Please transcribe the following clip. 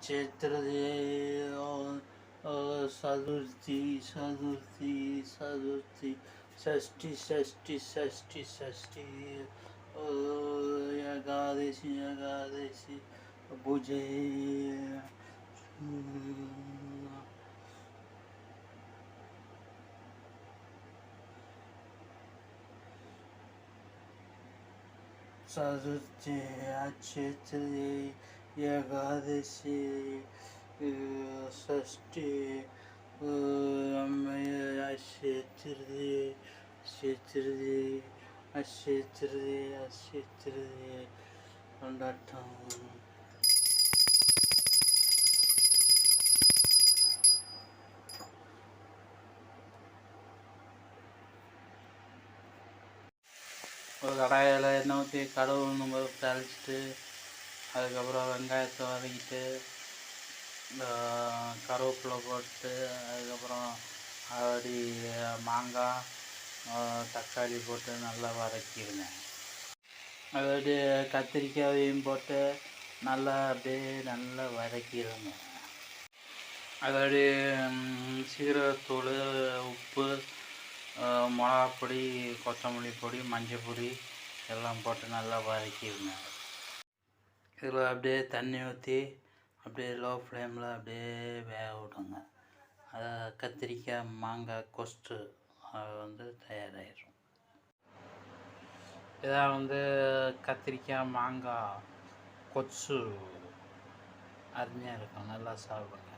क्षेत्र और साधुस्थी साधुस्थी षष्ठी षष्ठी षष्ठी षष्ठी एकादशी एकादशी यगादेशी बुझे साधुते अच्छे ஏகாதசி அஹ், ஷஷ்டி அச்சேத்திரே அச்சேத்திரே அச்சேத்திரே அச்சேத்திரே கொண்டாட்டம். ஒரு கடாயில் எண்ணெய் ஊற்றி கடவுள் நம்ம தாளிச்சிட்டு அதுக்கப்புறம் வெங்காயத்தை வதக்கிட்டு இந்த கருவேப்பிலை போட்டு அதுக்கப்புறம் அப்படி மாங்காய் தக்காளி போட்டு நல்லா வதக்கிடுவேன் அதோடைய கத்திரிக்காயையும் போட்டு நல்லா அப்படியே நல்லா வதக்கிடுங்க. அதோடைய சீரகத்தூள் உப்பு மிளகாப்பொடி கொத்தமல்லி பொடி மஞ்சள் பொடி எல்லாம் போட்டு நல்லா வதக்கிடுங்க. இதில் அப்படியே தண்ணி ஊற்றி அப்படியே லோ ஃப்ளேமில் அப்படியே வேக விடுங்க. அதை கத்திரிக்காய் மாங்காய் கொஸ்ட்டு அது வந்து தயாராகிடும் இதான் வந்து கத்திரிக்காய் மாங்காய் கொச்சு அருமையாக இருக்கும். நல்லா சாப்பிடுங்க.